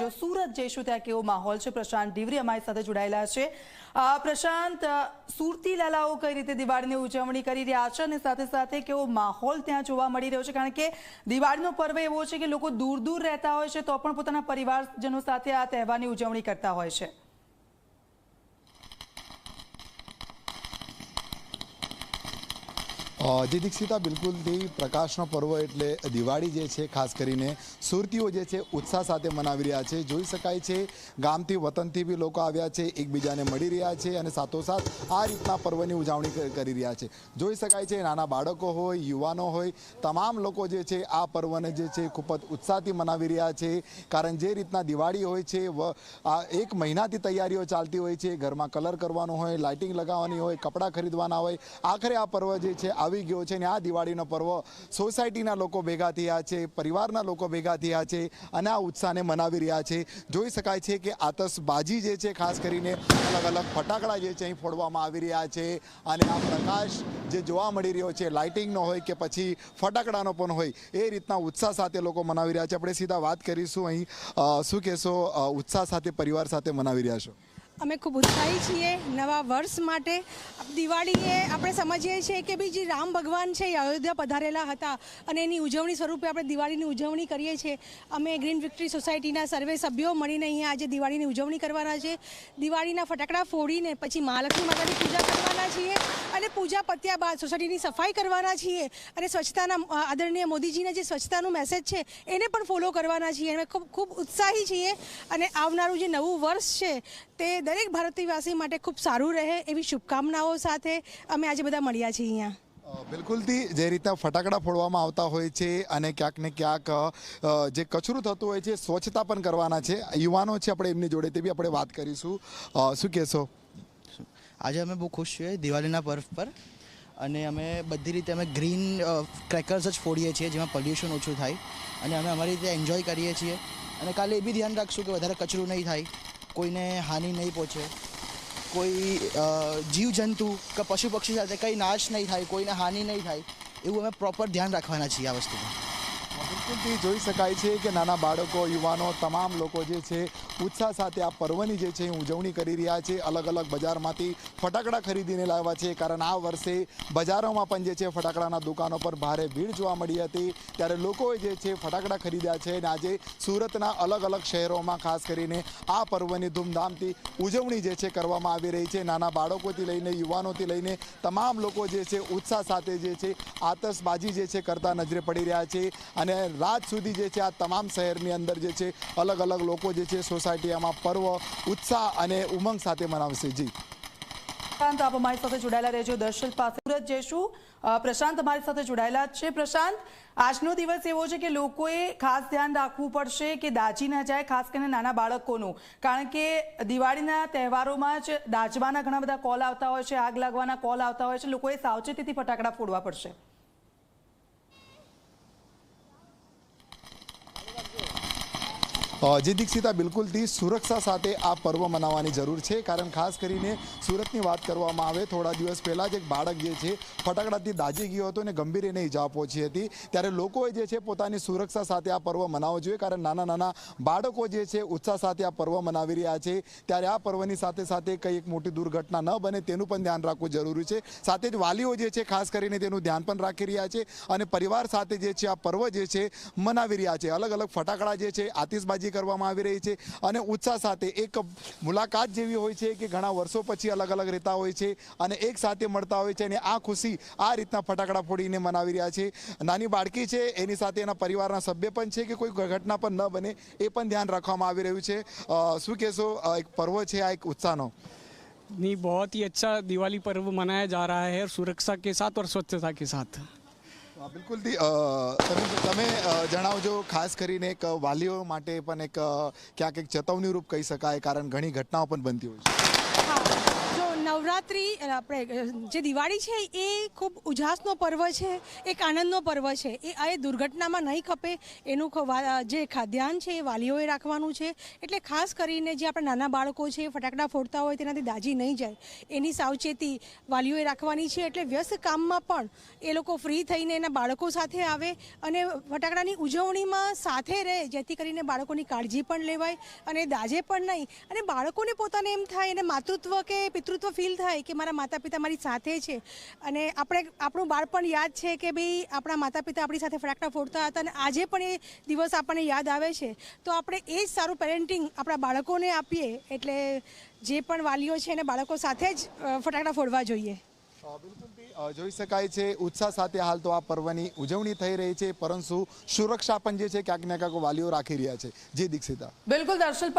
જો સુરત જઈશું ત્યાં કેવો માહોલ છે? પ્રશાંત ડીવરી અમારી સાથે જોડાયેલા છે. પ્રશાંત સુરતી લાલાઓ કઈ રીતે દિવાળીની ઉજવણી કરી રહ્યા છે અને સાથે સાથે કેવો માહોલ ત્યાં જોવા મળી રહ્યો છે? કારણ કે દિવાળીનો પર્વ એવો છે કે લોકો દૂર દૂર રહેતા હોય છે, તો પણ પોતાના પરિવારજનો સાથે આ તહેવારની ઉજવણી કરતા હોય છે. જી દીક્ષિતા બિલકુલથી પ્રકાશનો પર્વ એટલે દિવાળી જે છે, ખાસ કરીને સુરતીઓ જે છે, ઉત્સાહ સાથે મનાવી રહ્યા છે. જોઈ શકાય છે, ગામથી વતનથી બી લોકો આવ્યા છે, એકબીજાને મળી રહ્યા છે અને સાથોસાથ આ રીતના પર્વની ઉજવણી કરી રહ્યા છે. જોઈ શકાય છે, નાના બાળકો હોય, યુવાનો હોય, તમામ લોકો જે છે, આ પર્વને જે છે, ખૂબ જ ઉત્સાહથી મનાવી રહ્યા છે. કારણ જે રીતના દિવાળી હોય છે એક મહિનાથી તૈયારીઓ ચાલતી હોય છે. ઘરમાં કલર કરવાનો હોય, લાઇટિંગ લગાવવાની હોય, કપડાં ખરીદવાના હોય, આખરે આ પર્વ જે છે, આવી ગયો છે અને આ દિવાળીનો પર્વ સોસાયટીના લોકો ભેગા થયા છે, પરિવારના લોકો ભેગા થયા છે અને આ ઉત્સાહને મનાવી રહ્યા છે. જોઈ શકાય છે કે આતશબાજી જે છે, ખાસ કરીને અલગ અલગ ફટાકડા જે છે અહીં ફોડવામાં આવી રહ્યા છે અને આ પ્રકાશ જે જોવા મળી રહ્યો છે, લાઇટિંગનો હોય કે પછી ફટાકડાનો પણ હોય, એ રીતના ઉત્સાહ સાથે લોકો મનાવી રહ્યા છે. આપણે સીધા વાત કરીશું અહીં. શું કહેશો? ઉત્સાહ સાથે, પરિવાર સાથે મનાવી રહ્યા છો? અમે ખૂબ ઉત્સાહી છીએ નવા વર્ષ માટે. દિવાળીએ આપણે સમજીએ છીએ કે ભાઈ જે રામ ભગવાન છે એ અયોધ્યા પધારેલા હતા અને એની ઉજવણી સ્વરૂપે આપણે દિવાળીની ઉજવણી કરીએ છીએ. અમે ગ્રીન વિક્ટરી સોસાયટીના સર્વે સભ્યો મળીને અહીંયા આજે દિવાળીની ઉજવણી કરવાના છે. દિવાળીના ફટાકડા ફોડીને પછી મહાલક્ષ્મી માતાની પૂજા કરવાના છીએ અને પૂજા પત્યા બાદ સોસાયટીની સફાઈ કરવાના છીએ અને સ્વચ્છતાના આદરણીય મોદીજીના જે સ્વચ્છતાનું મેસેજ છે એને પણ ફોલો કરવાના છીએ. અમે ખૂબ ખૂબ ઉત્સાહી છીએ અને આવનારું જે નવું વર્ષ છે તે દરેક ભારતીયવાસી માટે ખૂબ સારું રહે એવી શુભકામનાઓ સાથે અમે આજે બધા મળ્યા છીએ અહીંયા. બિલકુલથી જે રીતના ફટાકડા ફોડવામાં આવતા હોય છે અને ક્યાંક ને ક્યાંક જે કચરું થતું હોય છે સ્વચ્છતા પણ કરવાના છે. યુવાનો છે આપણે એમની જોડે તે બી આપણે વાત કરીશું. શું કહેશો? આજે અમે બહુ ખુશ છીએ દિવાળીના પર્વ પર અને અમે બધી રીતે અમે ગ્રીન ક્રેકર્સ જ ફોડીએ છીએ જેમાં પોલ્યુશન ઓછું થાય અને અમે અમારી રીતે એન્જોય કરીએ છીએ. અને કાલે એ બી ધ્યાન રાખશું કે વધારે કચરું નહીં થાય. કોઈને હાનિ નહીં પહોંચે. કોઈ જીવજંતુ કે પશુ પક્ષી સાથે કંઈ નાશ નહીં થાય, કોઈને હાનિ નહીં થાય, એવું અમે પ્રોપર ધ્યાન રાખવાના છીએ આ વસ્તુમાં. બિલકુલથી જોઈ શકાય છે કે નાના બાળકો, યુવાનો, તમામ લોકો જે છે, ઉત્સાહ સાથે આ પર્વની જે છે ઉજવણી કરી રહ્યા છે. અલગ અલગ બજારમાંથી ફટાકડા ખરીદીને લાવ્યા છે. કારણ આ વર્ષે બજારોમાં પણ જે છે ફટાકડાના દુકાનો પર ભારે ભીડ જોવા મળી હતી. ત્યારે લોકોએ જે છે ફટાકડા ખરીદ્યા છે અને આજે સુરતના અલગ અલગ શહેરોમાં ખાસ કરીને આ પર્વની ધૂમધામથી ઉજવણી જે છે કરવામાં આવી રહી છે. નાના બાળકોથી લઈને યુવાનોથી લઈને તમામ લોકો જે છે ઉત્સાહ સાથે જે છે આતશબાજી જે છે કરતા નજરે પડી રહ્યા છે. અને રાત સુધી જે છે આ તમામ શહેરની અંદર જે છે અલગ અલગ લોકો જે છે સોસાયટી આમાં પર્વ, ઉત્સાહ અને ઉમંગ સાથે મનાવશે. જી. પ્રશાંત, આપ અમારી સાથે જોડાયેલા રહેજો. દર્શન પાસે સુરત જઈશું. પ્રશાંત અમારી સાથે જોડાયેલા છે. પ્રશાંત, આજનો દિવસ એવો છે કે લોકોએ ખાસ ધ્યાન રાખવું પડશે કે દાજી ના જાય, ખાસ કરીને નાના બાળકોનું. કારણ કે દિવાળીના તહેવારોમાં જ દાજવાના ઘણા બધા કોલ આવતા હોય છે, આગ લાગવાના કોલ આવતા હોય છે. લોકોએ સાવચેતીથી ફટાકડા ફોડવા પડશે. જે દીક્ષિતા બિલકુલથી સુરક્ષા સાથે આ પર્વ મનાવવાની જરૂર છે, કારણ ખાસ કરીને સુરતની વાત કરવામાં આવે, થોડા દિવસ પહેલાં જ એક બાળક જે છે, ફટાકડાથી દાજી ગયો હતો અને ગંભીર એને ઈજા પહોંચી હતી. ત્યારે લોકોએ જે છે, પોતાની સુરક્ષા સાથે આ પર્વ મનાવવો જોઈએ, કારણ નાના નાના બાળકો જે છે, ઉત્સાહ સાથે આ પર્વ મનાવી રહ્યા છે. ત્યારે આ પર્વની સાથે સાથે કંઈ એક મોટી દુર્ઘટના ન બને, તેનું પણ ધ્યાન રાખવું જરૂરી છે. સાથે જ વાલીઓ જે છે, ખાસ કરીને તેનું ધ્યાન પણ રાખી રહ્યા છે અને પરિવાર સાથે જે છે, આ પર્વ જે છે, મનાવી રહ્યા છે. અલગ અલગ ફટાકડા જે છે, આતિશબાજી કરવામાં આવી રહી છે અને ઉત્સાહ સાથે એક મુલાકાત જેવી હોય છે કે ઘણા વર્ષો પછી અલગ અલગ રહેતા હોય છે અને એક સાથે મળતા હોય છે અને આ ખુશી આ રીતના ફટાકડા ફોડીને મનાવી રહ્યા છે નાની બાળકી છે એની સાથે એના પરિવારના સભ્ય પણ છે કે કોઈ ઘટના પણ ન બને એ પણ ધ્યાન રાખવામાં આવી રહ્યું છે અ, શું કહેશો અ, એક પર્વ છે આ એક ઉત્સાહનો नहीं बहुत ही अच्छा दिवाली पर्व मनाया जा रहा है सुरक्षा के साथ और स्वच्छता के साथ અ, તમે જણાવજો ખાસ કરીને એક વાલીઓ માટે પણ એક ક્યાંક એક ચેતવણીરૂપ કહી શકાય કારણ ઘણી ઘટનાઓ પણ બનતી હોય છે. નવરાત્રિ આપણે જે દિવાળી છે એ ખૂબ ઉજાસનો પર્વ છે, એક આનંદનો પર્વ છે. એ આ એ દુર્ઘટનામાં નહીં ખપે. એનું જે ખાદ્યાન્ન છે એ વાલીઓએ રાખવાનું છે. એટલે ખાસ કરીને જે આપણા નાના બાળકો છે, ફટાકડા ફોડતા હોય તેનાથી દાજી નહીં જાય. એની સાવચેતી વાલીઓએ રાખવાની છે. એટલે વ્યસ્ત કામમાં પણ એ લોકો ફ્રી થઈને એના બાળકો સાથે આવે અને ફટાકડાની ઉજવણીમાં સાથે રહે, જેથી કરીને બાળકોની કાળજી પણ લેવાય અને દાજે પણ નહીં. અને બાળકોને પોતાને એમ થાય અને માતૃત્વ કે પિતૃત્વ ફીલ થાય કે મારા માતા પિતા મારી સાથે છે. અને આપણે આપણું બાળપણ યાદ છે કે ભાઈ આપણા માતા પિતા આપણી સાથે ફટાકડા ફોડતા હતા અને આજે પણ એ દિવસ આપણને યાદ આવે છે. તો આપણે એ જ સારું પેરેન્ટિંગ આપણા બાળકોને આપીએ એટલે જે પણ વાલીઓ છે એને બાળકો સાથે જ ફટાકડા ફોડવા જોઈએ. જોઈ શકાય છે ઉત્સાહ સાથે હાલ તો આ પર્વની ઉજવણી થઈ રહી છે પરંતુ સુરક્ષા પણ જે છે ક્યાંક ને ક્યાંક વાલીઓ રાખી રહ્યા છે. જે દીક્ષિતા. બિલકુલ દર્શલ